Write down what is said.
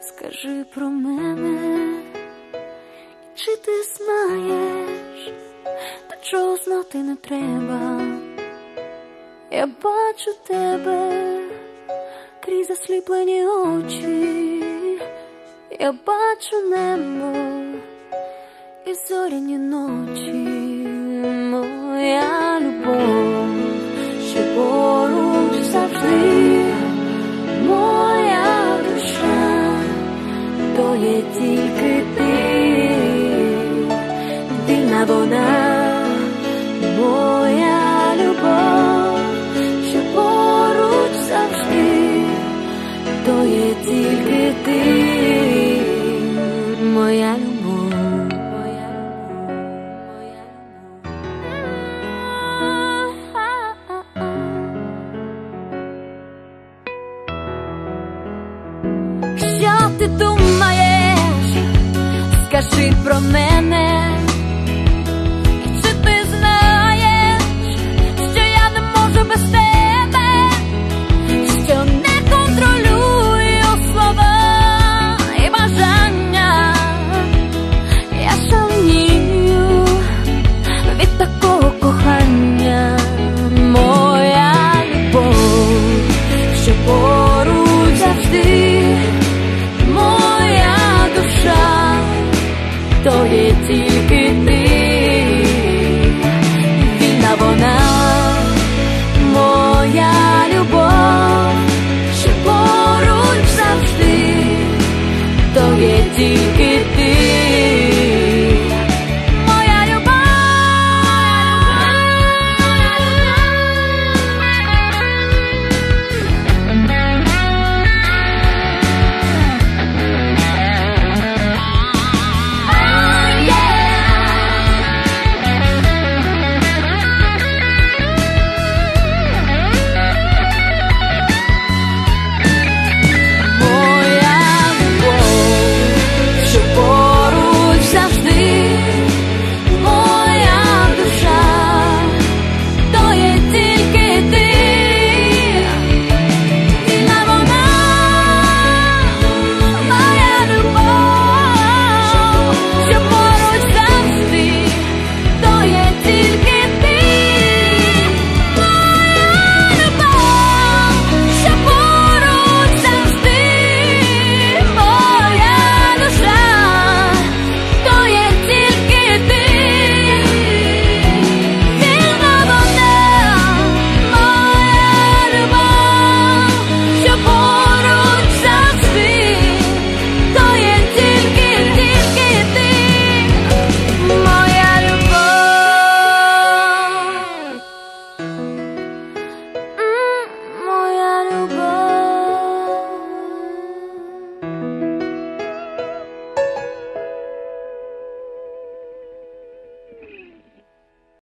Скажи про мене, чи ти знаєш, та чого знати не треба. Я бачу тебе крізь засліплені очі, я бачу небо і зоряні ночі, моя любов, що поруч завжди, вільна вона, моя любов, що поруч завжди, то є тільки ти. Моя любов, моя любов. Що ти думаєш? Скажи про мене, 我也体会你